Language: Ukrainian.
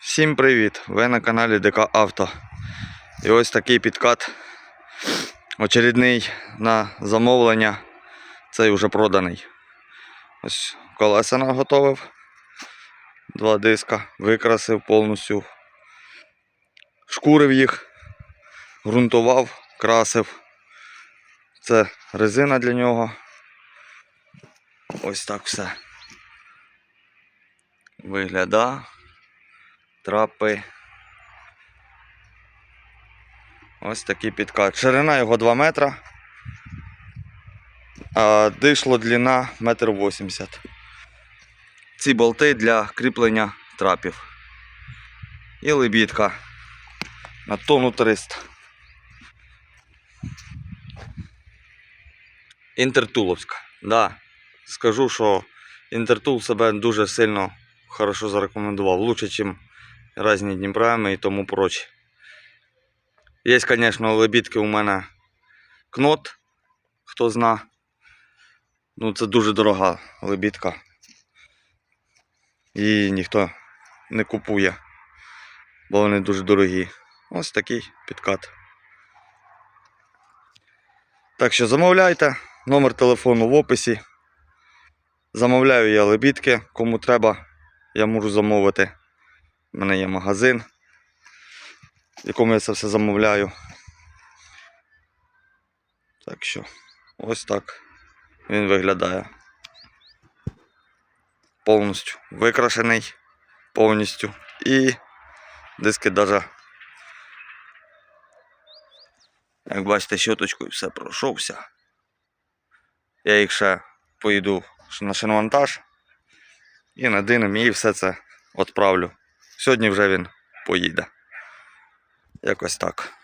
Всім привіт! Ви на каналі ДК Авто. І ось такий підкат очередний на замовлення. Цей вже проданий. Ось колеса наготовив. Два диска, викрасив повністю. Шкурив їх, ґрунтував, красив. Це резина для нього. Ось так все. Вигляда. Трапи. Ось такий підкат. Ширина його 2 метра. А дишло длина 1,80 м. Ці болти для кріплення трапів. І лебідка на тонну 300. Інтертуловська. Да. Скажу, що Інтертул себе дуже сильно хорошо зарекомендував. Лучше, ніж різні Дніпрами і тому проче. Є, звісно, лебідки у мене кнот, хто зна. Ну, це дуже дорога лебідка. Її ніхто не купує, бо вони дуже дорогі. Ось такий підкат. Так що замовляйте, номер телефону в описі. Замовляю я лебідки, кому треба, я можу замовити. У мене є магазин, в якому я це все замовляю. Так що, ось так він виглядає. Повністю викрашений, повністю. І диски навіть, як бачите, щоточкою все пройшовся. Я їх ще поїду на шиномонтаж і надинем і все це відправлю. Сьогодні вже він поїде. Якось так.